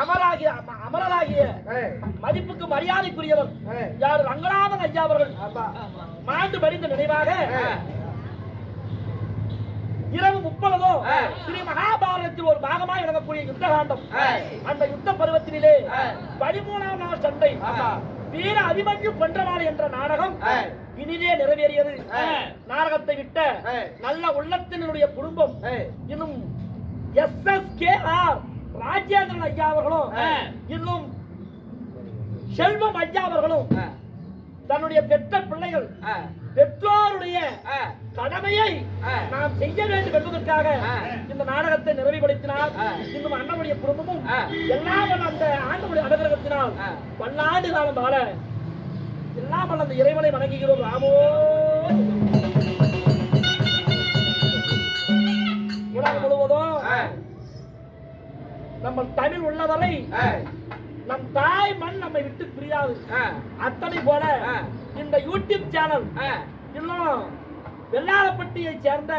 அமராகிய அம- அமரராகிய மதிப்புக்கு மரியாதைக்குரியவர் யார் ரங்கநாதன் ஐயா அவர்கள். மாண்டு மடிந்த நினைவாக இரவு முப்பதும் ஏய். ஸ்ரீ மகாபாரதத்தில் ஒரு பாகமாக விளங்கக்கூடிய யுத்த காண்டம். அந்த யுத்த பருவத்திலே. பதிமூணாம் நாள் சண்டை. வீர அபிமன்யு கொன்றவாள் என்ற நாடகம். இனிதே நிறைவேறியது. நாடகத்தை விட்ட. நல்ல உள்ளத்தினுடைய குடும்பம் இன்னும் S S K R Rajendran ஐயா அவர்களும். இன்னும் செல்வம் ஐயா அவர்களும் தன்னுடைய பெற்ற பிள்ளைகள் பெற்றோருடைய கடமையை. நாம் செய்ய வேண்டும் என்பதற்காக. இந்த நாடகத்தை நிறைவுபடுத்தினார் ஆ. இன்னும் அண்ணனுடைய குடும்பமும். எல்லாம் அந்த ஆண்டவருடைய அனுகிரகத்தினால். பல்லாண்டு காலம் வாழ எல்லாம் அந்த இறைவனை வணங்குகிறோம் ராமோ நம்ம தமிழ் உள்ளவரை நம் தாய் மண் நம்மை விட்டு பிரியாது அத்தனை போல. இந்த யூடியூப் சேனல் இன்னும் வெள்ளாளப்பட்டியை சேர்ந்த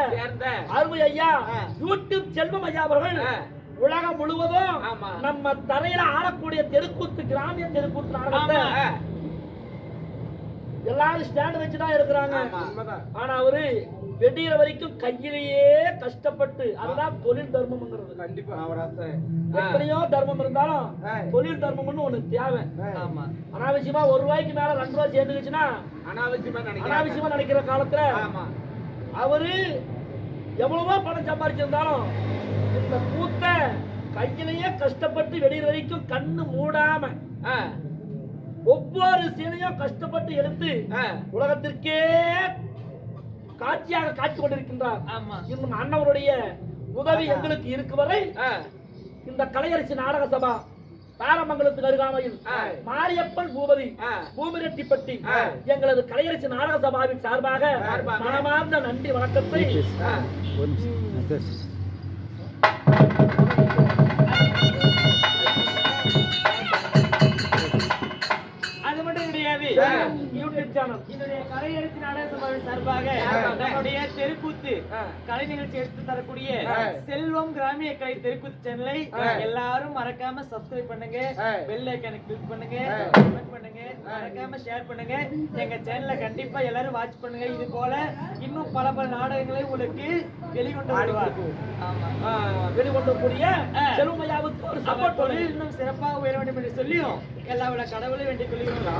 அருமை ஐயா. யூடியூப் செல்வம் ஐயா அவர்கள். உலகம் முழுவதும். நம்ம தரையில ஆடக்கூடிய தெருக்கூத்து கிராமிய தெருக்கூத்து நாடகத்தை எல்லாரும் ஸ்டாண்ட் வச்சுதான் இருக்கிறாங்க. ஆனா அவரு வெடிகிற வரைக்கும் கையிலேயே கஷ்டப்பட்டு அதுதான் தொழில் தர்மம்ங்கிறது. கண்டிப்பா. எத்தனையோ தர்மம் இருந்தாலும். தொழில் தர்மம்னு ஒண்ணு தேவை. ஆமா. அனாவசியமா ஒரு ரூபாய்க்கு மேல ரெண்டு ரூபாய் சேர்ந்துச்சுன்னா அனாவசியமா. அனாவசியமா நினைக்கிற காலத்துல ஆமா. அவரு எவ்வளவோ பணம் சம்பாதிச்சிருந்தாலும் இந்த கூத்த கையிலேயே கஷ்டப்பட்டு வெளியிற வரைக்கும் கண்ணு மூடாம ஒவ்வொரு சீனையும் கஷ்டப்பட்டு எடுத்து உலகத்திற்கே காட்சியாக காட்சி கொண்டிருக்கின்றார் இன்னும் அண்ணவருடைய உதவி எங்களுக்கு இருக்கு வரை ஆ, இந்த கலையரசி நாடக சபா தாரமங்கலத்துக்கு அருகாமையில். மாரியப்பன் பூபதி. பூமிரெட்டிப்பட்டி. எங்களது கலையரசி நாடக சபாவின் சார்பாக சார்பாக. மனமார்ந்த நன்றி வணக்கத்தை யூடியூப் சேனல் இதனுடைய கலையரசி நாடக சபாவின் சார்பாக. நம்முடைய தெருக்கூத்து. கலை நிகழ்ச்சி எடுத்து தரக்கூடிய. செல்வம் கிராமிய கலை தெருக்கூத்து சேனலை. எல்லாரும் மறக்காம சப்ஸ்கிரைப் பண்ணுங்க. பெல் ஐக்கானை கிளிக் பண்ணுங்க. கமெண்ட் பண்ணுங்க மறக்காம ஷேர் பண்ணுங்க எங்க சேனலை கண்டிப்பா எல்லாரும் வாட்ச் பண்ணுங்க இது போல இன்னும் பல பல நாடகங்களை உங்களுக்கு வெளிக்கொண்டு வருவார் வெளிக்கொண்டக்கூடிய ஆ. செல்வமையாவுக்கு ஒரு சப்போர்ட் இன்னும் சிறப்பாக உயர வேண்டும் என்று சொல்லியும் எல்லா கடவுளை வேண்டிக் கொள்கிறோம்